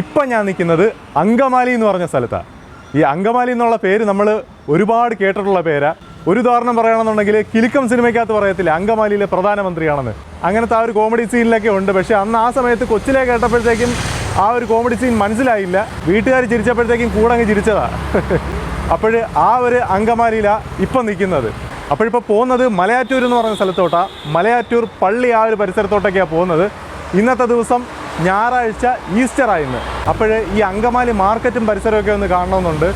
ഇപ്പം ഞാൻ നിൽക്കുന്നത് അങ്കമാലി എന്ന് പറഞ്ഞ സ്ഥലത്താണ് ഈ അങ്കമാലി എന്നുള്ള പേര് നമ്മൾ ഒരുപാട് കേട്ടിട്ടുള്ള പേരാ. ഒരു ഉദാഹരണം പറയുകയാണെന്നുണ്ടെങ്കിൽ കിലുക്കം സിനിമയ്ക്കകത്ത് പറയത്തില്ല അങ്കമാലിയിലെ പ്രധാനമന്ത്രിയാണെന്ന്. അങ്ങനത്തെ ആ ഒരു കോമഡി സീനിലൊക്കെ ഉണ്ട്. പക്ഷേ അന്ന് ആ സമയത്ത് കൊച്ചിലെ കേട്ടപ്പോഴത്തേക്കും ആ ഒരു കോമഡി സീൻ മനസ്സിലായില്ല. വീട്ടുകാർ ചിരിച്ചപ്പോഴത്തേക്കും കൂടെ അങ്ങ് ചിരിച്ചതാണ് അപ്പോൾ ആ ഒരു അങ്കമാലിയിലാണ് ഇപ്പം നിൽക്കുന്നത്. അപ്പോഴിപ്പോൾ പോകുന്നത് മലയാറ്റൂർ എന്ന് പറഞ്ഞ സ്ഥലത്തോട്ടാണ് മലയാറ്റൂർ പള്ളി ആ ഒരു പരിസരത്തോട്ടൊക്കെയാണ് പോകുന്നത്. ഇന്നത്തെ ദിവസം ഞായറാഴ്ച ഈസ്റ്റർ ആയിരുന്നു അപ്പോൾ ഈ അങ്കമാലി മാർക്കറ്റും പരിസരമൊക്കെ ഒന്ന് കാണണമെന്നുണ്ട്.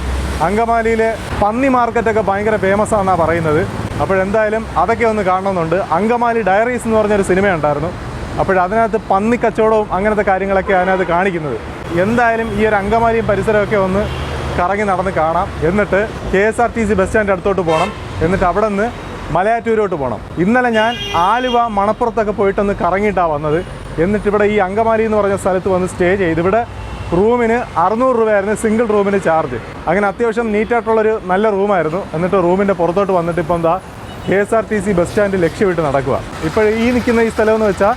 അങ്കമാലിയിലെ പന്നി മാർക്കറ്റൊക്കെ ഭയങ്കര ഫേമസ് ആണെന്നാണ് പറയുന്നത് അപ്പോഴെന്തായാലും അതൊക്കെ ഒന്ന് കാണണമെന്നുണ്ട്. അങ്കമാലി ഡയറീസ് എന്ന് പറഞ്ഞൊരു സിനിമ ഉണ്ടായിരുന്നു. അപ്പോഴതിനകത്ത് പന്നി കച്ചവടവും അങ്ങനത്തെ കാര്യങ്ങളൊക്കെ അതിനകത്ത് കാണിക്കുന്നത്. എന്തായാലും ഈ ഒരു അങ്കമാലിയും പരിസരമൊക്കെ ഒന്ന് കറങ്ങി നടന്ന് കാണാം. എന്നിട്ട് K S R T C bus stand അടുത്തോട്ട് പോകണം. എന്നിട്ട് അവിടെ നിന്ന് മലയാറ്റൂരോട്ട് പോകണം. ഇന്നലെ ഞാൻ ആലുവ മണപ്പുറത്തൊക്കെ പോയിട്ടൊന്ന് കറങ്ങിയിട്ടാണ് വന്നത്. എന്നിട്ട് ഇവിടെ ഈ അങ്കമാലി എന്ന് പറഞ്ഞ സ്ഥലത്ത് വന്ന് സ്റ്റേ ചെയ്ത് ഇവിടെ റൂമിന് അറുന്നൂറ് രൂപയായിരുന്നു സിംഗിൾ റൂമിന് ചാർജ്. അങ്ങനെ അത്യാവശ്യം നീറ്റായിട്ടുള്ളൊരു നല്ല റൂമായിരുന്നു. എന്നിട്ട് റൂമിന്റെ പുറത്തോട്ട് വന്നിട്ട് ഇപ്പം എന്താ K S R T C bus stand ലക്ഷ്യമിട്ട് നടക്കുക ഇപ്പോൾ ഈ നിൽക്കുന്ന ഈ സ്ഥലം എന്ന് വെച്ചാൽ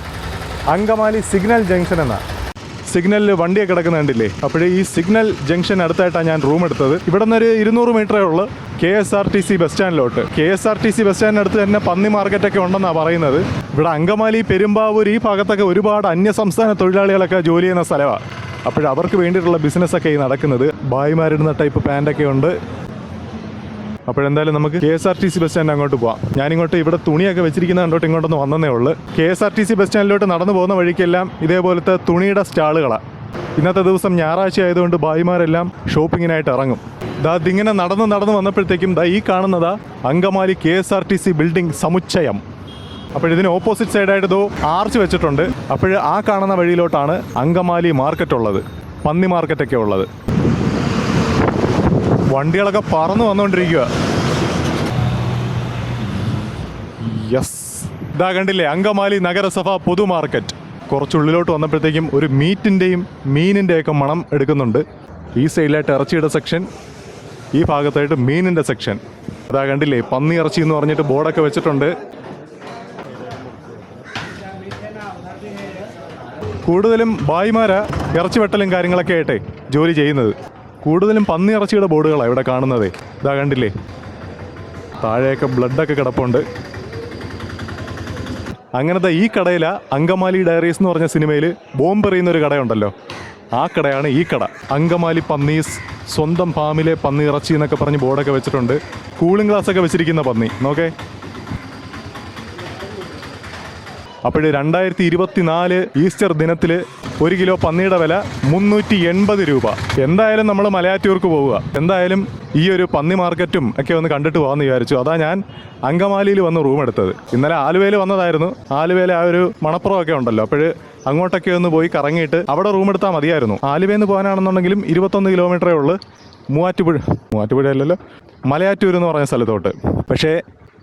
അങ്കമാലി സിഗ്നൽ ജംഗ്ഷൻ എന്നാണ് സിഗ്നലിൽ വണ്ടിയൊക്കെ കിടക്കുന്ന കണ്ടില്ലേ? അപ്പോഴേ ഈ സിഗ്നൽ ജംഗ്ഷൻ അടുത്തായിട്ടാണ് ഞാൻ റൂം എടുത്തത്. ഇവിടെ നിന്നൊരു ഇരുന്നൂറ് മീറ്ററേ ഉള്ളൂ K S R T C bus സ്റ്റാൻഡിലോട്ട്. K S R T C bus സ്റ്റാൻഡിനടുത്ത് തന്നെ പന്നി മാർക്കറ്റൊക്കെ ഉണ്ടെന്നാണ് പറയുന്നത്. ഇവിടെ അങ്കമാലി പെരുമ്പാവൂർ ഈ ഭാഗത്തൊക്കെ ഒരുപാട് അന്യ സംസ്ഥാന തൊഴിലാളികളൊക്കെ ജോലി ചെയ്യുന്ന സ്ഥലമാണ് അപ്പോഴവർക്ക് വേണ്ടിയിട്ടുള്ള ബിസിനസ്സൊക്കെ ഈ നടക്കുന്നത്. ബായിമാരിടുന്ന ടൈപ്പ് പാന്റൊക്കെ ഉണ്ട്. അപ്പോഴെന്തായാലും നമുക്ക് K S R T C bus stand അങ്ങോട്ട് പോവാം. ഞാനിങ്ങോട്ട് ഇവിടെ തുണിയൊക്കെ വെച്ചിരിക്കുന്ന കണ്ടോട്ട് ഇങ്ങോട്ടൊന്ന് വന്നതേ ഉള്ളൂ. K S R T C bus സ്റ്റാൻഡിലോട്ട് നടന്നു പോകുന്ന വഴിക്കെല്ലാം ഇതേപോലത്തെ തുണിയുടെ സ്റ്റാളുകളാണ് ഇന്നത്തെ ദിവസം ഞായറാഴ്ച ആയതുകൊണ്ട് ഭായിമാരെല്ലാം ഷോപ്പിങ്ങിനായിട്ട് ഇറങ്ങും. ദാ ഇതിങ്ങനെ നടന്ന് നടന്ന് വന്നപ്പോഴത്തേക്കും ദാ ഈ കാണുന്നതാ Angamaly K S R T C building സമുച്ചയം. അപ്പോഴിതിന് ഓപ്പോസിറ്റ് സൈഡായിട്ട് ഇതോ ആർച്ച് വെച്ചിട്ടുണ്ട്. അപ്പോൾ ആ കാണുന്ന വഴിയിലോട്ടാണ് അങ്കമാലി മാർക്കറ്റ് ഉള്ളത് പന്നി മാർക്കറ്റൊക്കെ ഉള്ളത്. വണ്ടികളൊക്കെ പറന്ന് വന്നുകൊണ്ടിരിക്കുക യെസ് ഇതാ കണ്ടില്ലേ അങ്കമാലി നഗരസഭ പൊതുമാർക്കറ്റ് കുറച്ചുള്ളിലോട്ട് വന്നപ്പോഴത്തേക്കും ഒരു മീറ്റിന്റെയും മീനിന്റെയൊക്കെ മണം എടുക്കുന്നുണ്ട്. ഈ സൈഡിലായിട്ട് ഇറച്ചിയുടെ സെക്ഷൻ ഈ ഭാഗത്തായിട്ട് മീനിന്റെ സെക്ഷൻ അതാ കണ്ടില്ലേ പന്നി ഇറച്ചി എന്ന് പറഞ്ഞിട്ട് ബോർഡൊക്കെ വെച്ചിട്ടുണ്ട്. കൂടുതലും ബായിമാരാ ഇറച്ചി വെട്ടലും കാര്യങ്ങളൊക്കെ ആയിട്ടെ ജോലി ചെയ്യുന്നത്. കൂടുതലും പന്നി ഇറച്ചിയുടെ ബോർഡുകളാണ് ഇവിടെ കാണുന്നത്. ഇതാ കണ്ടില്ലേ? താഴെയൊക്കെ ബ്ലഡൊക്കെ കിടപ്പുണ്ട്. അങ്ങനത്തെ ഈ കടയില അങ്കമാലി ഡയറീസ് എന്ന് പറഞ്ഞ സിനിമയിൽ ബോംബ് എറിയുന്ന ഒരു കടയുണ്ടല്ലോ. ആ കടയാണ് ഈ കട. അങ്കമാലി പന്നീസ് സ്വന്തം ഫാമിലെ പന്നി ഇറച്ചി എന്നൊക്കെ പറഞ്ഞ് ബോർഡൊക്കെ വെച്ചിട്ടുണ്ട്. കൂളിംഗ് ഗ്ലാസ് ഒക്കെ വെച്ചിരിക്കുന്ന പന്നി. നോക്കേ. അപ്പോൾ രണ്ടായിരത്തി ഇരുപത്തിനാല് ഈസ്റ്റർ ദിനത്തിൽ ഒരു കിലോ പന്നിയുടെ വില മുന്നൂറ്റി എൺപത് രൂപ. എന്തായാലും നമ്മൾ മലയാറ്റൂർക്ക് പോവുക. എന്തായാലും ഈ ഒരു പന്നി മാർക്കറ്റും ഒക്കെ ഒന്ന് കണ്ടിട്ട് പോകാമെന്ന് വിചാരിച്ചു. അതാ ഞാൻ അങ്കമാലിയിൽ വന്ന് റൂം എടുത്തത്. ഇന്നലെ ആലുവയിൽ വന്നതായിരുന്നു. ആലുവയിൽ ആ ഒരു മണപ്പുറമൊക്കെ ഉണ്ടല്ലോ. അപ്പോൾ അങ്ങോട്ടൊക്കെ ഒന്ന് പോയി കറങ്ങിയിട്ട് അവിടെ റൂം എടുത്താൽ മതിയായിരുന്നു. ആലുവയിൽ നിന്ന് പോകാനാണെന്നുണ്ടെങ്കിലും ഇരുപത്തൊന്ന് കിലോമീറ്ററേ ഉള്ളൂ. മൂവാറ്റുപുഴ. മൂവാറ്റുപുഴ അല്ലല്ലോ. മലയാറ്റൂർ എന്ന് പറഞ്ഞ സ്ഥലത്തോട്ട്. പക്ഷേ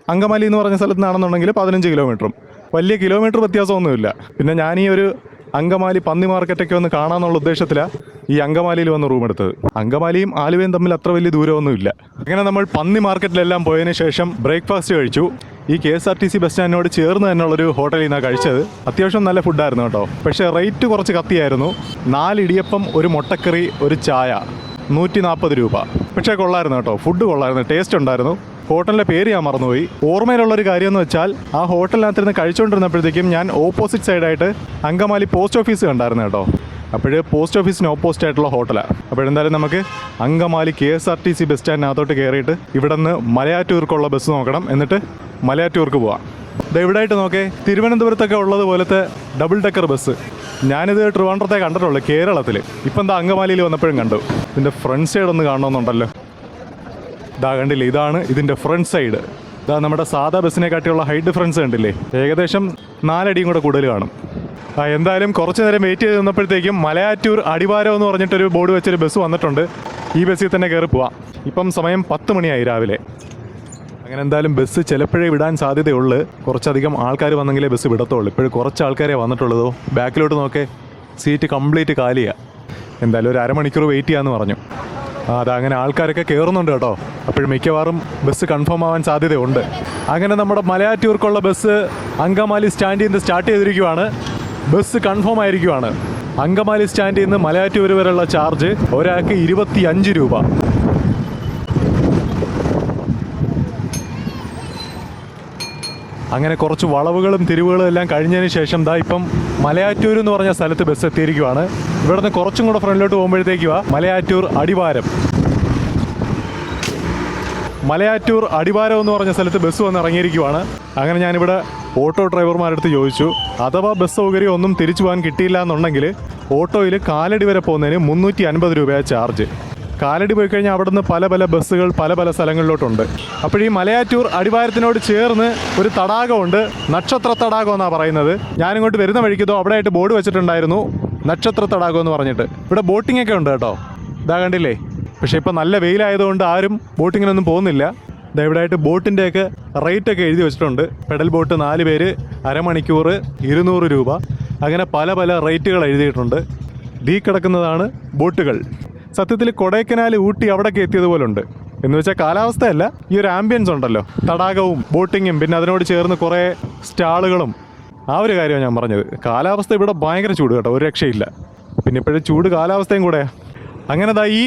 അങ്കമാലി എന്ന് പറഞ്ഞ സ്ഥലത്ത് നിന്നാണെന്നുണ്ടെങ്കിൽ പതിനഞ്ച് കിലോമീറ്ററും. വലിയ കിലോമീറ്റർ വ്യത്യാസമൊന്നുമില്ല. പിന്നെ ഞാൻ ഈ ഒരു അങ്കമാലി പന്നി മാർക്കറ്റൊക്കെ ഒന്ന് കാണാമെന്നുള്ള ഉദ്ദേശത്തിലാണ് ഈ അങ്കമാലിയിൽ വന്ന് റൂം എടുത്തത്. അങ്കമാലിയും ആലുവയും തമ്മിൽ അത്ര വലിയ ദൂരമൊന്നുമില്ല. അങ്ങനെ നമ്മൾ പന്നി മാർക്കറ്റിലെല്ലാം പോയതിന് ശേഷം ബ്രേക്ക്ഫാസ്റ്റ് കഴിച്ചു. ഈ K S R T C bus സ്റ്റാൻഡിനോട് ചേർന്ന് തന്നെയുള്ളൊരു ഹോട്ടലിൽ നിന്നാണ് കഴിച്ചത്. അത്യാവശ്യം നല്ല ഫുഡായിരുന്നു കേട്ടോ. പക്ഷേ റേറ്റ് കുറച്ച് കത്തിയായിരുന്നു. നാല് ഇടിയപ്പം ഒരു മുട്ടക്കറി ഒരു ചായ. നൂറ്റി നാൽപ്പത് രൂപ. പക്ഷേ കൊള്ളായിരുന്നു കേട്ടോ. ഫുഡ് കൊള്ളായിരുന്നു. ടേസ്റ്റ് ഉണ്ടായിരുന്നു. ഹോട്ടലിന്റെ പേര് ഞാൻ മറന്നുപോയി. ഓർമ്മയിലുള്ള ഒരു കാര്യം എന്ന് വെച്ചാൽ ആ ഹോട്ടലിനകത്തിരുന്ന് കഴിച്ചുകൊണ്ടിരുന്നപ്പോഴത്തേക്കും ഞാൻ ഓപ്പോസിറ്റ് സൈഡായിട്ട് അങ്കമാലി പോസ്റ്റ് ഓഫീസ് കണ്ടായിരുന്നു കേട്ടോ. അപ്പോൾ പോസ്റ്റ് ഓഫീസിന് ഓപ്പോസിറ്റ് ആയിട്ടുള്ള ഹോട്ടലാണ് അപ്പോഴെന്തായാലും നമുക്ക് Angamaly K S R T C bus സ്റ്റാൻഡിനകത്തോട്ട് കയറിയിട്ട് ഇവിടെ നിന്ന് മലയാറ്റൂർക്കുള്ള ബസ് നോക്കണം. എന്നിട്ട് മലയാറ്റൂർക്ക് പോവാം. ദേ ഇവിടെയായിട്ട് നോക്കേ തിരുവനന്തപുരത്തൊക്കെ ഉള്ളത് പോലത്തെ ഡബിൾ ഡെക്കർ ബസ് ഞാനിത് ട്രിവാൻഡ്രത്തെ കണ്ടിട്ടുള്ളൂ കേരളത്തിൽ ഇപ്പം എന്താ അങ്കമാലിയിൽ വന്നപ്പോഴും കണ്ടു. ഇതിന്റെ ഫ്രണ്ട് സൈഡ് ഒന്ന് കാണണമെന്നുണ്ടല്ലോ. ഇതാ കണ്ടില്ലേ ഇതാണ് ഇതിന്റെ ഫ്രണ്ട് സൈഡ് ഇതാ നമ്മുടെ സാധാ ബസ്സിനെ കാട്ടിയുള്ള ഹൈറ്റ് ഡിഫറൻസ് കണ്ടില്ലേ? ഏകദേശം നാലടിയും കൂടെ കൂടുതൽ കാണും. ആ എന്തായാലും കുറച്ച് നേരം വെയിറ്റ് ചെയ്ത് നിന്നപ്പോഴത്തേക്കും മലയാറ്റൂർ അടിവാരം എന്ന് പറഞ്ഞിട്ടൊരു ബോർഡ് വെച്ചൊരു ബസ് വന്നിട്ടുണ്ട്. ഈ ബസ്സിൽ തന്നെ കയറി പോവാം. ഇപ്പം സമയം പത്ത് മണിയായി രാവിലെ. അങ്ങനെ എന്തായാലും ബസ് ചിലപ്പോഴേ വിടാൻ സാധ്യതയുള്ളൂ. കുറച്ചധികം ആൾക്കാർ വന്നെങ്കിലേ ബസ് വിടത്തുള്ളൂ. ഇപ്പോഴും കുറച്ച് ആൾക്കാരെ വന്നിട്ടുള്ളതോ ബാക്കിലോട്ട് നോക്കേ സീറ്റ് കംപ്ലീറ്റ് കാലിയാണ് എന്തായാലും ഒരു അരമണിക്കൂർ വെയിറ്റ് ചെയ്യാമെന്ന് പറഞ്ഞു. ആ അതാ അങ്ങനെ ആൾക്കാരൊക്കെ കയറുന്നുണ്ട് കേട്ടോ. അപ്പോൾ മിക്കവാറും ബസ് കൺഫേം ആവാൻ സാധ്യതയുണ്ട്. അങ്ങനെ നമ്മുടെ മലയാറ്റൂർക്കുള്ള ബസ് അങ്കമാലി സ്റ്റാൻഡിൽ നിന്ന് സ്റ്റാർട്ട് ചെയ്തിരിക്കുവാണ്. ബസ് കൺഫേം ആയിരിക്കുവാണ്. അങ്കമാലി സ്റ്റാൻഡിൽ നിന്ന് മലയാറ്റൂർ വരെയുള്ള ചാർജ് ഒരാൾക്ക് ഇരുപത്തി രൂപ. അങ്ങനെ കുറച്ച് വളവുകളും തിരിവുകളും എല്ലാം കഴിഞ്ഞതിന് ശേഷം ദാ ഇപ്പം മലയാറ്റൂർ എന്ന് പറഞ്ഞ സ്ഥലത്ത് ബസ് എത്തിയിരിക്കുവാണ്. ഇവിടുന്ന് കുറച്ചും കൂടെ ഫ്രണ്ടിലോട്ട് പോകുമ്പോഴത്തേക്കുവാ മലയാറ്റൂർ അടിവാരം. മലയാറ്റൂർ അടിവാരം എന്ന് പറഞ്ഞ സ്ഥലത്ത് ബസ് വന്ന് ഇറങ്ങിയിരിക്കുവാണ്. അങ്ങനെ ഞാനിവിടെ ഓട്ടോ ഡ്രൈവർമാരുടെ അടുത്ത് ചോദിച്ചു അഥവാ ബസ് സൗകര്യം ഒന്നും തിരിച്ചു പോകാൻ കിട്ടിയില്ല എന്നുണ്ടെങ്കിൽ ഓട്ടോയിൽ കാലടി വരെ പോകുന്നതിന് മുന്നൂറ്റി അൻപത് രൂപയാണ് ചാർജ് കാലടി പോയി കഴിഞ്ഞാൽ അവിടുന്ന് പല പല ബസ്സുകൾ പല പല സ്ഥലങ്ങളിലോട്ടുണ്ട്. അപ്പോൾ ഈ മലയാറ്റൂർ അടിവാരത്തിനോട് ചേർന്ന് ഒരു തടാകമുണ്ട്. നക്ഷത്ര തടാകം എന്നാണ് പറയുന്നത്. ഞാനിങ്ങോട്ട് വരുന്ന വഴിക്കതോ അവിടെ ആയിട്ട് ബോർഡ് വെച്ചിട്ടുണ്ടായിരുന്നു. നക്ഷത്ര തടാകം എന്ന് പറഞ്ഞിട്ട്. ഇവിടെ ബോട്ടിംഗ് ഒക്കെ ഉണ്ട് കേട്ടോ. ഇതാ കണ്ടില്ലേ? പക്ഷേ ഇപ്പം നല്ല വെയിലായതുകൊണ്ട് ആരും ബോട്ടിങ്ങിനൊന്നും പോകുന്നില്ല. ദാ ഇവിടെ ആയിട്ട് ബോട്ടിന്റെയൊക്കെ റേറ്റ് ഒക്കെ എഴുതി വെച്ചിട്ടുണ്ട്. പെഡൽ ബോട്ട് നാല് പേര് അരമണിക്കൂർ ഇരുന്നൂറ് രൂപ. അങ്ങനെ പല പല റേറ്റുകൾ എഴുതിയിട്ടുണ്ട്. ദീ കിടക്കുന്നതാണ് ബോട്ടുകൾ. സത്യത്തിൽ കൊടൈക്കനാൽ ഊട്ടി അവിടെയൊക്കെ എത്തിയതുപോലെ ഉണ്ട് എന്ന് വെച്ചാൽ കാലാവസ്ഥയല്ല ഈ ഒരു ആംബിയൻസ് ഉണ്ടല്ലോ. തടാകവും ബോട്ടിങ്ങും പിന്നെ അതിനോട് ചേർന്ന് കുറേ സ്റ്റാളുകളും. ആ ഒരു കാര്യമാണ് ഞാൻ പറഞ്ഞത്. കാലാവസ്ഥ ഇവിടെ ഭയങ്കര ചൂട് കേട്ടോ ഒരു രക്ഷയില്ല. പിന്നെ ഇപ്പോഴും ചൂട് കാലാവസ്ഥയും കൂടെ. അങ്ങനെ ദാ ഈ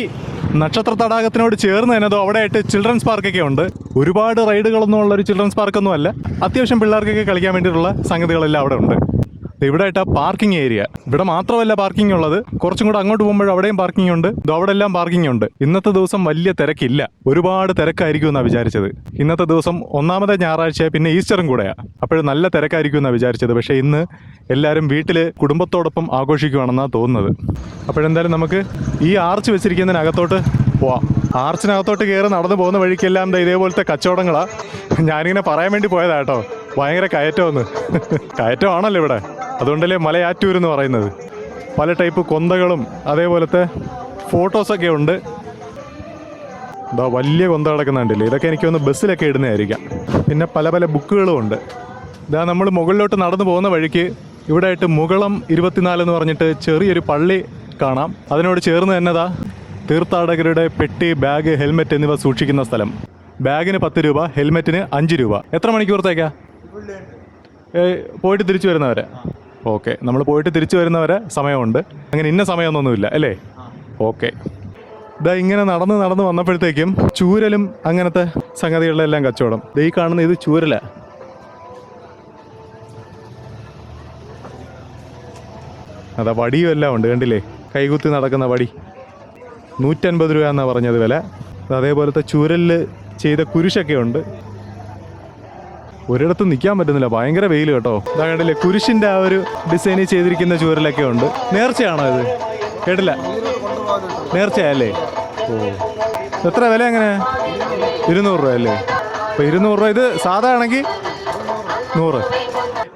നക്ഷത്ര തടാകത്തിനോട് ചേർന്ന് തന്നെ അവിടെയായിട്ട് ചിൽഡ്രൻസ് പാർക്കൊക്കെ ഉണ്ട്. ഒരുപാട് റൈഡുകളൊന്നും ഉള്ള ഒരു ചിൽഡ്രൻസ് പാർക്കൊന്നും അല്ല അത്യാവശ്യം പിള്ളേർക്കൊക്കെ കളിക്കാൻ വേണ്ടിയിട്ടുള്ള സംഗതികളെല്ലാം അവിടെ ഉണ്ട്. ഇവിടെ പാർക്കിംഗ് ഏരിയ ഇവിടെ മാത്രമല്ല പാർക്കിംഗ് ഉള്ളത്. കുറച്ചും കൂടെ അങ്ങോട്ട് പോകുമ്പോൾ അവിടെയും പാർക്കിംഗ് ഉണ്ട്. അവിടെ എല്ലാം പാർക്കിംഗ് ഉണ്ട്. ഇന്നത്തെ ദിവസം വലിയ തിരക്കില്ല. ഒരുപാട് തിരക്കായിരിക്കും എന്നാണ് വിചാരിച്ചത്. ഇന്നത്തെ ദിവസം ഒന്നാമത്തെ ഞായറാഴ്ച പിന്നെ ഈസ്റ്ററും കൂടെയാ. അപ്പോഴും നല്ല തിരക്കായിരിക്കും എന്നാണ് വിചാരിച്ചത്. പക്ഷേ ഇന്ന് എല്ലാവരും വീട്ടിൽ കുടുംബത്തോടൊപ്പം ആഘോഷിക്കുവാണെന്നാണ് തോന്നുന്നത്. അപ്പോഴെന്തായാലും നമുക്ക് ഈ ആർച്ച് വെച്ചിരിക്കുന്നതിനകത്തോട്ട് പോവാം. ആർച്ചിനകത്തോട്ട് കയറി നടന്നു പോകുന്ന വഴിക്കെല്ലാം ഇതേപോലത്തെ കച്ചവടങ്ങളാ. ഞാനിങ്ങനെ പറയാൻ വേണ്ടി പോയതാട്ടോ ഭയങ്കര കയറ്റമെന്ന് കയറ്റമാണല്ലോ ഇവിടെ. അതുകൊണ്ടല്ലേ മലയാറ്റൂർ എന്ന് പറയുന്നത്. പല ടൈപ്പ് കൊന്തകളും അതേപോലത്തെ ഫോട്ടോസൊക്കെ ഉണ്ട്. ഇതാ വലിയ കൊന്ത കിടക്കുന്നുണ്ടല്ലേ? ഇതൊക്കെ എനിക്ക് ഒന്ന് ബസ്സിലൊക്കെ ഇടുന്നതായിരിക്കാം. പിന്നെ പല പല ബുക്കുകളും ഉണ്ട്. ഇതാ നമ്മൾ മുകളിലോട്ട് നടന്നു പോകുന്ന വഴിക്ക് ഇവിടെ ആയിട്ട് മുകളം ഇരുപത്തിനാല് എന്ന് പറഞ്ഞിട്ട് ചെറിയൊരു പള്ളി കാണാം. അതിനോട് ചേർന്ന് തന്നെതാ തീർത്ഥാടകരുടെ പെട്ടി ബാഗ് ഹെൽമെറ്റ് എന്നിവ സൂക്ഷിക്കുന്ന സ്ഥലം. ബാഗിന് പത്ത് രൂപ ഹെൽമെറ്റിന് അഞ്ച് രൂപ. എത്ര മണിക്കൂർത്തേക്കാ? പോയിട്ട് തിരിച്ചു വരുന്നവരെ. ഓക്കെ. നമ്മൾ പോയിട്ട് തിരിച്ചു വരുന്നവരെ സമയമുണ്ട്. അങ്ങനെ ഇന്ന സമയമൊന്നുമില്ല അല്ലേ? ഓക്കെ. ഇതാ ഇങ്ങനെ നടന്ന് നടന്ന് വന്നപ്പോഴത്തേക്കും ചൂരലും അങ്ങനത്തെ സംഗതികളിലെല്ലാം കച്ചവടം. ഈ കാണുന്ന ഇത് ചൂരല. അതാ വടിയും എല്ലാം ഉണ്ട് കണ്ടില്ലേ? കൈകുത്തി നടക്കുന്ന വടി. നൂറ്റൻപത് രൂപ എന്നാണ് പറഞ്ഞത് വില. അതേപോലത്തെ ചൂരലിൽ ചെയ്ത കുരിശൊക്കെ ഉണ്ട്. ഒരിടത്തും നിൽക്കാൻ പറ്റുന്നില്ല. ഭയങ്കര വെയിൽ കേട്ടോ. ഇതാ കണ്ടില്ലേ കുരിശിന്റെ ആ ഒരു ഡിസൈൻ ചെയ്തിരിക്കുന്ന ചുവരിലൊക്കെ ഉണ്ട്. നേർച്ചയാണോ ഇത്? കേട്ടില്ല. നേർച്ചയല്ലേ? ഓ. എത്ര വില എങ്ങനെ? ഇരുന്നൂറ് രൂപ അല്ലേ? അപ്പൊ ഇരുന്നൂറ് രൂപ. ഇത് സാധാ ആണെങ്കിൽ നൂറ്.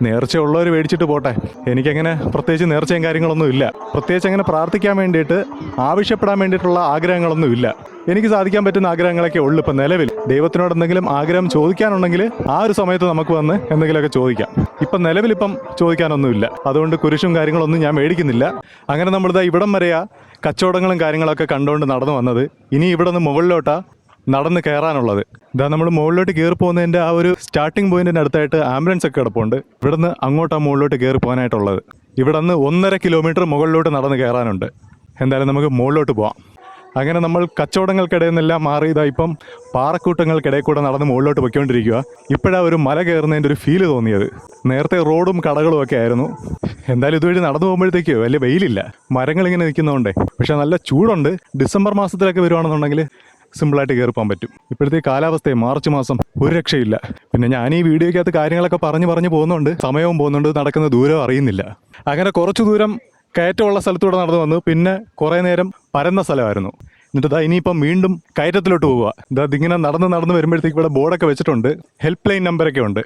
നേർച്ച ഉള്ളവർ മേടിച്ചിട്ട് പോട്ടെ. എനിക്കങ്ങനെ പ്രത്യേകിച്ച് നേർച്ചയും കാര്യങ്ങളൊന്നും ഇല്ല. പ്രത്യേകിച്ച് അങ്ങനെ പ്രാർത്ഥിക്കാൻ വേണ്ടിയിട്ട് ആവശ്യപ്പെടാൻ വേണ്ടിയിട്ടുള്ള ആഗ്രഹങ്ങളൊന്നും ഇല്ല. എനിക്ക് സാധിക്കാൻ പറ്റുന്ന ആഗ്രഹങ്ങളൊക്കെ ഉള്ളു ഇപ്പം നിലവിൽ. ദൈവത്തിനോട് എന്തെങ്കിലും ആഗ്രഹം ചോദിക്കാനുണ്ടെങ്കിൽ ആ ഒരു സമയത്ത് നമുക്ക് വന്ന് എന്തെങ്കിലുമൊക്കെ ചോദിക്കാം. ഇപ്പം നിലവിൽ ഇപ്പം ചോദിക്കാനൊന്നുമില്ല അതുകൊണ്ട് കുരിശും കാര്യങ്ങളൊന്നും ഞാൻ മേടിക്കുന്നില്ല. അങ്ങനെ നമ്മളിതാ ഇവിടം വരെയാ കച്ചവടങ്ങളും കാര്യങ്ങളൊക്കെ കണ്ടുകൊണ്ട് നടന്നു വന്നത്. ഇനി ഇവിടെ നിന്ന് മുകളിലോട്ടാ നടന്ന് കയറാനുള്ളത്. ഇതാ നമ്മൾ മുകളിലോട്ട് കയറി പോകുന്നതിന്റെ ആ ഒരു സ്റ്റാർട്ടിംഗ് പോയിന്റിന്റെ അടുത്തായിട്ട് ആംബുലൻസ് ഒക്കെ കിടപ്പുണ്ട്. ഇവിടുന്ന് അങ്ങോട്ട് മുകളിലോട്ട് കയറി പോകാനായിട്ടുള്ളത്. ഇവിടെ നിന്ന് ഒന്നര കിലോമീറ്റർ മുകളിലോട്ട് നടന്ന് കയറാനുണ്ട്. എന്തായാലും നമുക്ക് മുകളിലോട്ട് പോവാം. അങ്ങനെ നമ്മൾ കച്ചവടങ്ങൾക്കിടയിൽ നിന്നെല്ലാം മാറി ഇതാ ഇപ്പം പാറക്കൂട്ടങ്ങൾക്കിടയിൽ കൂടെ നടന്ന് മുകളിലോട്ട് പൊയ്ക്കൊണ്ടിരിക്കുക ഇപ്പോഴാണ് ഒരു മല കയറുന്നതിന്റെ ഒരു ഫീൽ തോന്നിയത്. നേരത്തെ റോഡും കടകളും ഒക്കെ ആയിരുന്നു. എന്തായാലും ഇതുവഴി നടന്നു പോകുമ്പോഴത്തേക്ക് വലിയ വെയിലില്ല. മരങ്ങൾ ഇങ്ങനെ നിൽക്കുന്നതുകൊണ്ടേ. പക്ഷെ നല്ല ചൂടുണ്ട്. ഡിസംബർ മാസത്തിലൊക്കെ വരുവാണെന്നുണ്ടെങ്കിൽ സിമ്പിളായിട്ട് കയറി പോകാൻ പറ്റും. ഇപ്പോഴത്തെ കാലാവസ്ഥയെ മാർച്ച് മാസം ഒരു രക്ഷയില്ല. പിന്നെ ഞാൻ ഈ വീഡിയോയ്ക്കകത്ത് കാര്യങ്ങളൊക്കെ പറഞ്ഞു പറഞ്ഞു പോകുന്നുണ്ട്. സമയവും പോകുന്നുണ്ട്. നടക്കുന്ന ദൂരം അറിയുന്നില്ല. അങ്ങനെ കുറച്ചു ദൂരം കയറ്റമുള്ള സ്ഥലത്തൂടെ നടന്നു വന്നു. പിന്നെ കുറേ നേരം പരന്ന സ്ഥലമായിരുന്നു. എന്നിട്ട് ഇതാ ഇനിയിപ്പം വീണ്ടും കയറ്റത്തിലോട്ട് പോവുക. ഇതാ ഇതിങ്ങനെ നടന്ന് നടന്ന് വരുമ്പോഴത്തേക്ക് ഇവിടെ ബോർഡൊക്കെ വെച്ചിട്ടുണ്ട്. ഹെൽപ്പ് ലൈൻ നമ്പറൊക്കെ ഉണ്ട്.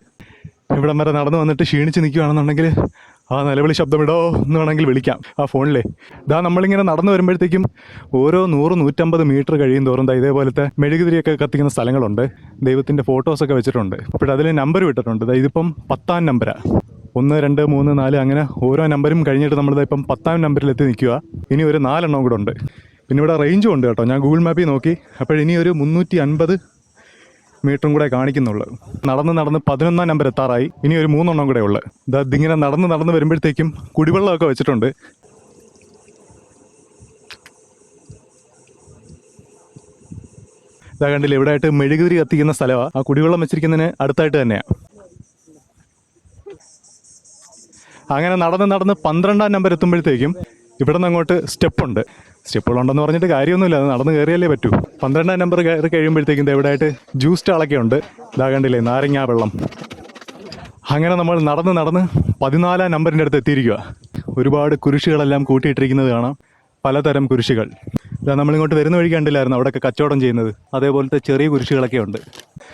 ഇവിടം വരെ നടന്നു വന്നിട്ട് ക്ഷീണിച്ച് നിൽക്കുകയാണെന്നുണ്ടെങ്കിൽ ആ നിലവിളി ശബ്ദമിടോ എന്ന് വേണമെങ്കിൽ വിളിക്കാം. ആ ഫോണിലെ. ഇതാ നമ്മളിങ്ങനെ നടന്നു വരുമ്പോഴത്തേക്കും ഓരോ നൂറ് നൂറ്റമ്പത് മീറ്റർ കഴിയും തോറും ഇതേപോലത്തെ മെഴുകുതിരിയൊക്കെ കത്തിക്കുന്ന സ്ഥലങ്ങളുണ്ട്. ദൈവത്തിന്റെ ഫോട്ടോസൊക്കെ വെച്ചിട്ടുണ്ട്. അപ്പോഴതിൽ നമ്പർ വിട്ടിട്ടുണ്ട്. ഇതിപ്പം പത്താം നമ്പരാണ് ഒന്ന് രണ്ട് മൂന്ന് നാല് അങ്ങനെ ഓരോ നമ്പരും കഴിഞ്ഞിട്ട് നമ്മൾ ഇപ്പം പത്താം നമ്പറിലെത്തി നിൽക്കുക. ഇനി ഒരു നാലെണ്ണം കൂടെ ഉണ്ട്. പിന്നെ ഇവിടെ റേഞ്ചും ഉണ്ട് കേട്ടോ. ഞാൻ ഗൂഗിൾ മാപ്പിൽ നോക്കി. അപ്പോൾ ഒരു മുന്നൂറ്റി അൻപത് മീറ്ററും കൂടെ കാണിക്കുന്നുള്ളൂ. നടന്ന് നടന്ന് പതിനൊന്നാം നമ്പർ എത്താറായി. ഇനി ഒരു മൂന്നെണ്ണം കൂടെ ഉള്ളു. ഇതിങ്ങനെ നടന്ന് നടന്ന് വരുമ്പോഴത്തേക്കും കുടിവെള്ളമൊക്കെ വെച്ചിട്ടുണ്ട്. ഇതാ കണ്ടില്ല ഇവിടെ ആയിട്ട് മെഴുകുതിരി കത്തിക്കുന്ന സ്ഥലമാണ് ആ കുടിവെള്ളം വെച്ചിരിക്കുന്നതിന് അടുത്തായിട്ട് തന്നെയാണ് അങ്ങനെ നടന്ന് നടന്ന് പന്ത്രണ്ടാം നമ്പർ എത്തുമ്പോഴത്തേക്കും ഇവിടെ നിന്ന് അങ്ങോട്ട് സ്റ്റെപ്പുണ്ട്. സ്റ്റെപ്പുകളുണ്ടെന്ന് പറഞ്ഞിട്ട് കാര്യമൊന്നുമില്ല അത് നടന്ന് കയറിയല്ലേ പറ്റൂ. പന്ത്രണ്ടാം നമ്പർ കയറി കഴിയുമ്പോഴത്തേക്കും ഇവിടെ ജ്യൂസ് സ്റ്റാളൊക്കെ ഉണ്ട്. ഇതാ കണ്ടില്ലേ നാരങ്ങാ വെള്ളം. അങ്ങനെ നമ്മൾ നടന്ന് നടന്ന് പതിനാലാം നമ്പറിന്റെ അടുത്ത് എത്തിയിരിക്കുക ഒരുപാട് കുരിശുകളെല്ലാം കൂട്ടിയിട്ടിരിക്കുന്നത് കാണാം. പലതരം കുരിശുകൾ. ഇതാ നമ്മളിങ്ങോട്ട് വരുന്ന വഴി കണ്ടില്ലായിരുന്നു അവിടെയൊക്കെ കച്ചവടം ചെയ്യുന്നത്. അതേപോലത്തെ ചെറിയ കുരിശുകളൊക്കെ ഉണ്ട്.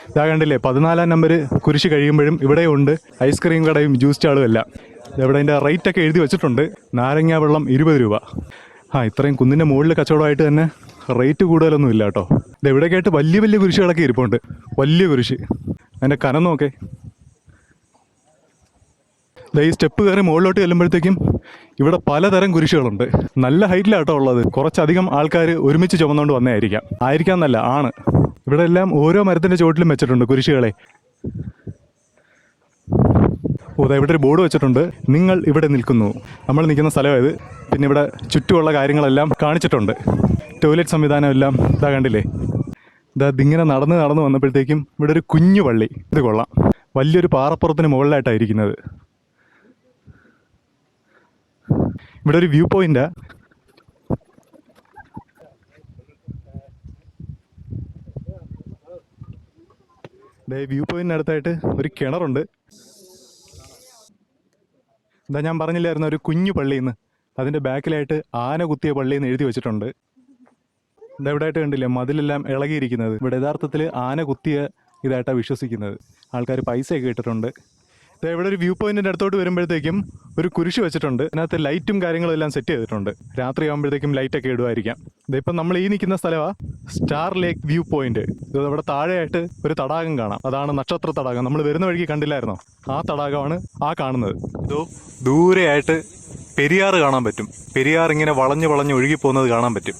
ഇതാ കണ്ടില്ലേ പതിനാലാം നമ്പർ കുരിശ് കഴിയുമ്പോഴും ഇവിടെയുണ്ട് ഐസ്ക്രീം കടയും ജ്യൂസ് സ്റ്റാളും എല്ലാം. ഇവിടെ അതിന്റെ റേറ്റ് ഒക്കെ എഴുതി വെച്ചിട്ടുണ്ട്. നാരങ്ങ വെള്ളം ഇരുപത് രൂപ. ആ ഇത്രയും കുന്നിന്റെ മുകളിൽ കച്ചവടമായിട്ട് തന്നെ റേറ്റ് കൂടുതലൊന്നും ഇല്ല കേട്ടോ. ഇത് ഇവിടെയൊക്കെ ആയിട്ട് വലിയ വലിയ കുരിശുകളൊക്കെ ഇരിപ്പുണ്ട്. വലിയ കുരിശ് അതിന്റെ കനം നോക്കേ. ഈ സ്റ്റെപ്പ് കയറി മുകളിലോട്ട് ചെല്ലുമ്പോഴത്തേക്കും ഇവിടെ പലതരം കുരിശുകളുണ്ട് നല്ല ഹൈറ്റിലാട്ടോ ഉള്ളത്. കുറച്ചധികം ആൾക്കാർ ഒരുമിച്ച് ചുമന്നുകൊണ്ട് വന്നതായിരിക്കാം. ആയിരിക്കാം എന്നല്ല ആണ്. ഇവിടെ എല്ലാം ഓരോ മരത്തിന്റെ ചുവട്ടിലും വെച്ചിട്ടുണ്ട് കുരിശുകളെ ഓ ഇവിടെ ഒരു ബോർഡ് വെച്ചിട്ടുണ്ട്. നിങ്ങൾ ഇവിടെ നിൽക്കുന്നു. നമ്മൾ നിൽക്കുന്ന സ്ഥലമായത് പിന്നെ ഇവിടെ ചുറ്റുമുള്ള കാര്യങ്ങളെല്ലാം കാണിച്ചിട്ടുണ്ട്. ടോയ്ലറ്റ് സംവിധാനം എല്ലാം ഇതാ കണ്ടില്ലേ? ഇതാ ഇതിങ്ങനെ നടന്ന് നടന്ന് വന്നപ്പോഴത്തേക്കും ഇവിടെ ഒരു കുഞ്ഞു പള്ളി. ഇത് കൊള്ളാം. വലിയൊരു പാറപ്പുറത്തിന് മുകളിലായിട്ടാണ് ഇരിക്കുന്നത് ഇവിടെ ഒരു വ്യൂ പോയിന്റാ. വ്യൂ പോയിന്റിനടുത്തായിട്ട് ഒരു കിണറുണ്ട്. എന്താ ഞാൻ പറഞ്ഞില്ലായിരുന്നു ഒരു കുഞ്ഞു പള്ളിന്ന് അതിന്റെ ബാക്കിലായിട്ട് ആന കുത്തിയ പള്ളി എന്ന് എഴുതി വെച്ചിട്ടുണ്ട്. ആയിട്ട് കണ്ടില്ലേ മതിലെല്ലാം ഇളകിയിരിക്കുന്നത്. ഇവിടെ യഥാർത്ഥത്തിൽ ആന കുത്തിയ ഇതായിട്ടാണ് വിശ്വസിക്കുന്നത്. ആൾക്കാർ പൈസയൊക്കെ ഇട്ടിട്ടുണ്ട്. ഇവിടെ ഒരു വ്യൂ പോയിന്റിന്റെ അടുത്തോട്ട് വരുമ്പോഴത്തേക്കും ഒരു കുരിശ് വെച്ചിട്ടുണ്ട്. അതിനകത്ത് ലൈറ്റും കാര്യങ്ങളും എല്ലാം സെറ്റ് ചെയ്തിട്ടുണ്ട്. രാത്രി ആകുമ്പോഴത്തേക്കും ലൈറ്റ് ഒക്കെ ഇടുമായിരിക്കാം. ഇതിപ്പം നമ്മൾ ഈ നിൽക്കുന്ന സ്ഥലമാണ് സ്റ്റാർ ലേക്ക് വ്യൂ പോയിന്റ് ഇത് അവിടെ താഴെയായിട്ട് ഒരു തടാകം കാണാം. അതാണ് നക്ഷത്ര തടാകം. നമ്മൾ വരുന്ന വഴിക്ക് കണ്ടില്ലായിരുന്നോ? ആ തടാകമാണ് ആ കാണുന്നത്. ഇതോ ദൂരെയായിട്ട് പെരിയാറ് കാണാൻ പറ്റും. പെരിയാർ ഇങ്ങനെ വളഞ്ഞു വളഞ്ഞ് ഒഴുകി പോകുന്നത് കാണാൻ പറ്റും.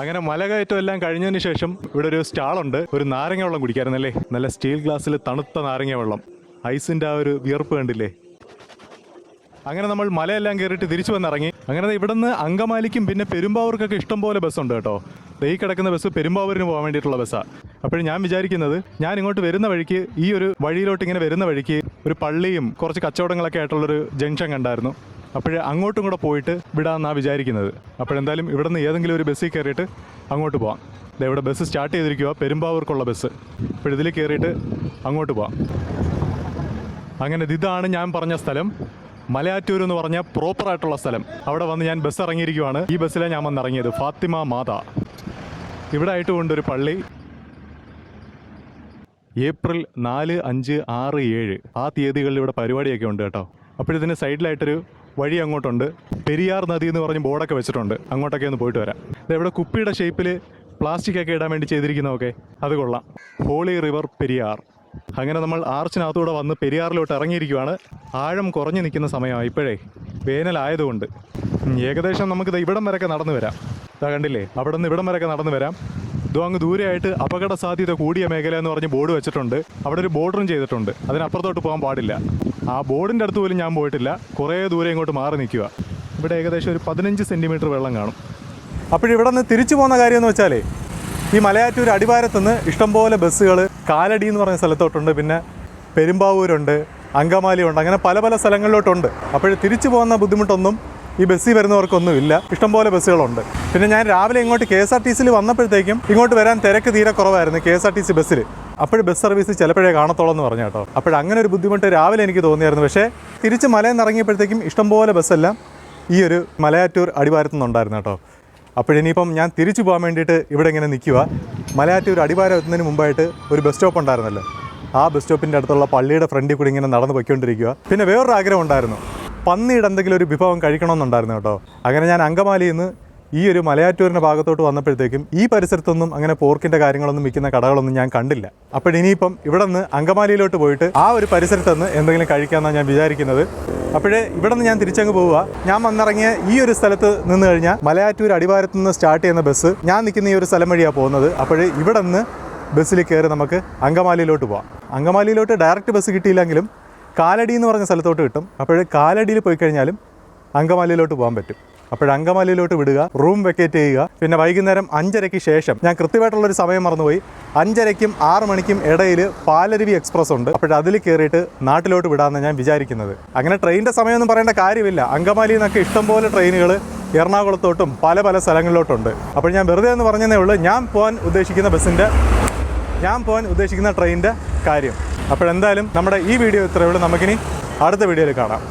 അങ്ങനെ മലകയറ്റം എല്ലാം കഴിഞ്ഞതിന് ശേഷം ഇവിടെ ഒരു സ്റ്റാളുണ്ട് ഒരു നാരങ്ങ വെള്ളം കുടിക്കാറുണ്ടല്ലേ നല്ല സ്റ്റീൽ ഗ്ലാസ്സിൽ തണുത്ത നാരങ്ങ വെള്ളം. ഐസിന്റെ ആ ഒരു വിയർപ്പ് കണ്ടില്ലേ? അങ്ങനെ നമ്മൾ മലയെല്ലാം കയറിയിട്ട് തിരിച്ചു വന്നിറങ്ങി. അങ്ങനെ ഇവിടുന്ന് അങ്കമാലിക്കും പിന്നെ പെരുമ്പാവൂർക്കൊക്കെ ഇഷ്ടംപോലെ ബസ്സുണ്ട് കേട്ടോ. ഈ കിടക്കുന്ന ബസ് പെരുമ്പാവൂരിന് പോകാൻ വേണ്ടിയിട്ടുള്ള ബസ്സാണ് അപ്പോൾ ഞാൻ വിചാരിക്കുന്നത് ഞാൻ ഇങ്ങോട്ട് വരുന്ന വഴിക്ക് ഈ ഒരു വഴിയിലോട്ട് ഇങ്ങനെ വരുന്ന വഴിക്ക് ഒരു പള്ളിയും കുറച്ച് കച്ചവടങ്ങളൊക്കെ ആയിട്ടുള്ളൊരു ജംഗ്ഷൻ കണ്ടായിരുന്നു. അപ്പോൾ അങ്ങോട്ടും കൂടെ പോയിട്ട് വിടാമെന്നാണ് വിചാരിക്കുന്നത്. അപ്പോഴെന്തായാലും ഇവിടുന്ന് ഏതെങ്കിലും ഒരു ബസ്സിൽ കയറിയിട്ട് അങ്ങോട്ട് പോവാം. ഇവിടെ ബസ് സ്റ്റാർട്ട് ചെയ്തിരിക്കുക പെരുമ്പാവൂർക്കുള്ള ബസ്. അപ്പോൾ ഇതിൽ കയറിയിട്ട് അങ്ങോട്ട് പോവാം. അങ്ങനെ ഇതാണ് ഞാൻ പറഞ്ഞ സ്ഥലം. മലയാറ്റൂർ എന്ന് പറഞ്ഞ പ്രോപ്പറായിട്ടുള്ള സ്ഥലം. അവിടെ വന്ന് ഞാൻ ബസ് ഇറങ്ങിയിരിക്കുവാണ്. ഈ ബസ്സിലാണ് ഞാൻ വന്ന് ഇറങ്ങിയത്. ഫാത്തിമ മാത. ഇവിടെ ആയിട്ട് കൊണ്ടൊരു പള്ളി. ഏപ്രിൽ നാല് അഞ്ച് ആറ് ഏഴ്. ആ തീയതികളിൽ ഇവിടെ പരിപാടിയൊക്കെ ഉണ്ട് കേട്ടോ. അപ്പോഴിതിന് സൈഡിലായിട്ടൊരു വഴി അങ്ങോട്ടുണ്ട്. പെരിയാർ നദി എന്ന് പറഞ്ഞ് ബോർഡൊക്കെ വെച്ചിട്ടുണ്ട്. അങ്ങോട്ടൊക്കെ ഒന്ന് പോയിട്ട് വരാം. ഇവിടെ കുപ്പിയുടെ ഷേപ്പിൽ പ്ലാസ്റ്റിക് ഒക്കെ ഇടാൻ വേണ്ടി ചെയ്തിരിക്കുന്നതൊക്കെ. അത് കൊള്ളാം. Holy river Periyar. അങ്ങനെ നമ്മൾ ആർച്ചിനകത്തൂടെ വന്ന് പെരിയാറിലോട്ട് ഇറങ്ങിയിരിക്കുവാണ്. ആഴം കുറഞ്ഞു നിൽക്കുന്ന സമയമാണ് ഇപ്പോഴേ. വേനലായതുകൊണ്ട്. ഏകദേശം നമുക്കിത് ഇവിടം വരെയൊക്കെ നടന്നു വരാം. കണ്ടില്ലേ? അവിടെ നിന്ന് ഇവിടം വരെയൊക്കെ നടന്നു വരാം. ഇതോ അങ്ങ് ദൂരെയായിട്ട് അപകട സാധ്യത കൂടിയ മേഖല എന്ന് പറഞ്ഞ് ബോർഡ് വെച്ചിട്ടുണ്ട്. അവിടെ ഒരു ബോർഡറും ചെയ്തിട്ടുണ്ട്. അതിനപ്പുറത്തോട്ട് പോകാൻ പാടില്ല. ആ ബോർഡിന്റെ അടുത്ത് പോലും ഞാൻ പോയിട്ടില്ല. കുറേ ദൂരെ ഇങ്ങോട്ട് മാറി നിൽക്കുക. ഇവിടെ ഏകദേശം ഒരു പതിനഞ്ച് സെന്റിമീറ്റർ വെള്ളം കാണും. അപ്പോഴിവിടെ നിന്ന് തിരിച്ചു പോകുന്ന കാര്യം എന്ന് വെച്ചാലേ ഈ മലയാറ്റൂർ അടിവാരത്തുനിന്ന് ഇഷ്ടംപോലെ ബസ്സുകൾ കാലടി എന്ന് പറഞ്ഞ സ്ഥലത്തോട്ടുണ്ട്. പിന്നെ പെരുമ്പാവൂരുണ്ട് അങ്കമാലി ഉണ്ട് അങ്ങനെ പല പല സ്ഥലങ്ങളിലോട്ടുണ്ട്. അപ്പോൾ തിരിച്ചു പോകുന്ന ബുദ്ധിമുട്ടൊന്നും ഈ ബസ്സിൽ വരുന്നവർക്കൊന്നും ഇല്ല ഇഷ്ടംപോലെ ബസ്സുകളുണ്ട്. പിന്നെ ഞാൻ രാവിലെ ഇങ്ങോട്ട് കെ എസ് ആർ ടി സിയിൽ വന്നപ്പോഴത്തേക്കും ഇങ്ങോട്ട് വരാൻ തിരക്ക് തീരെ കുറവായിരുന്നു K S R T C ബസ്സിൽ. അപ്പോഴും ബസ് സർവീസ് ചിലപ്പോഴേ കാണത്തോളം എന്ന് പറഞ്ഞു കേട്ടോ. അപ്പോൾ അങ്ങനെ ഒരു ബുദ്ധിമുട്ട് രാവിലെ എനിക്ക് തോന്നിയായിരുന്നു. പക്ഷേ തിരിച്ച് മലയിൽ നിന്ന് ഇറങ്ങിയപ്പോഴത്തേക്കും ഇഷ്ടംപോലെ ബസ്സെല്ലാം ഈ ഒരു മലയാറ്റൂർ അടിവാരത്തു നിന്നുണ്ടായിരുന്നു കേട്ടോ. അപ്പോഴിനിയിപ്പം ഞാൻ തിരിച്ചു പോകാൻ വേണ്ടിയിട്ട് ഇവിടെ ഇങ്ങനെ നിൽക്കുക. മലയാറ്റൂർ അടിവാരം എത്തുന്നതിന് മുമ്പായിട്ട് ഒരു ബസ് സ്റ്റോപ്പ് ഉണ്ടായിരുന്നല്ലോ. ആ ബസ് സ്റ്റോപ്പിന്റെ അടുത്തുള്ള പള്ളിയുടെ ഫ്രണ്ടിൽ കൂടി ഇങ്ങനെ നടന്ന് പോയിക്കൊണ്ടിരിക്കുക. പിന്നെ വേറൊരു ആഗ്രഹം ഉണ്ടായിരുന്നു. പന്നിയുടെ എന്തെങ്കിലും ഒരു വിഭവം കഴിക്കണമെന്നുണ്ടായിരുന്നു കേട്ടോ. അങ്ങനെ ഞാൻ അങ്കമാലിയിൽ നിന്ന് ഈ ഒരു മലയാറ്റൂരിന്റെ ഭാഗത്തോട്ട് വന്നപ്പോഴത്തേക്കും ഈ പരിസരത്തൊന്നും അങ്ങനെ പോർക്കിന്റെ കാര്യങ്ങളൊന്നും വിൽക്കുന്ന കടകളൊന്നും ഞാൻ കണ്ടില്ല. അപ്പോൾ ഇനിയിപ്പം ഇവിടെ നിന്ന് അങ്കമാലിയിലോട്ട് പോയിട്ട് ആ ഒരു പരിസരത്തുനിന്ന് എന്തെങ്കിലും കഴിക്കാമെന്നാണ് ഞാൻ വിചാരിക്കുന്നത്. അപ്പോഴേ ഇവിടെ നിന്ന് ഞാൻ തിരിച്ചങ്ങ് പോവുക. ഞാൻ വന്നിറങ്ങിയ ഈ ഒരു സ്ഥലത്ത് നിന്ന് കഴിഞ്ഞാൽ മലയാറ്റൂർ അടിവാരത്തു നിന്ന് സ്റ്റാർട്ട് ചെയ്യുന്ന ബസ് ഞാൻ നിൽക്കുന്ന ഈ ഒരു സ്ഥലം വഴിയാണ് പോകുന്നത്. അപ്പോഴേ ഇവിടെ നിന്ന് ബസ്സിൽ കയറി നമുക്ക് അങ്കമാലിയിലോട്ട് പോവാം. അങ്കമാലിയിലോട്ട് ഡയറക്റ്റ് ബസ് കിട്ടിയില്ലെങ്കിലും കാലടി എന്ന് പറഞ്ഞ സ്ഥലത്തോട്ട് കിട്ടും. അപ്പോൾ കാലടിയിൽ പോയി കഴിഞ്ഞാലും അങ്കമാലിയിലോട്ട് പോകാൻ പറ്റും. അപ്പോൾ അങ്കമാലിയിലോട്ട് വിടുക റൂം വെക്കേറ്റ് ചെയ്യുക. പിന്നെ വൈകുന്നേരം അഞ്ചരയ്ക്ക് ശേഷം ഞാൻ കൃത്യമായിട്ടുള്ളൊരു സമയം മറന്നുപോയി. അഞ്ചരയ്ക്കും ആറ് മണിക്കും ഇടയിൽ പാലരുവി എക്സ്പ്രസ് ഉണ്ട്. അപ്പോൾ അതിൽ കയറിയിട്ട് നാട്ടിലോട്ട് വിടാമെന്ന് ഞാൻ വിചാരിക്കുന്നത്. അങ്ങനെ ട്രെയിനിന്റെ സമയമൊന്നും പറയേണ്ട കാര്യമില്ല. അങ്കമാലിയിൽ നിന്നൊക്കെ ഇഷ്ടംപോലെ ട്രെയിനുകൾ എറണാകുളത്തോട്ടും പല പല സ്ഥലങ്ങളിലോട്ടുണ്ട്. അപ്പോൾ ഞാൻ വെറുതെ എന്ന് പറഞ്ഞതേ ഉള്ളൂ. ഞാൻ പോകാൻ ഉദ്ദേശിക്കുന്ന ബസ്സിന്റെ ഞാൻ പോകാൻ ഉദ്ദേശിക്കുന്ന ട്രെയിനിന്റെ കാര്യം. അപ്പോൾ എന്തായാലും നമ്മുടെ ഈ വീഡിയോ ഇത്രയേ നമുക്കിനി അടുത്ത വീഡിയോയിൽ കാണാം.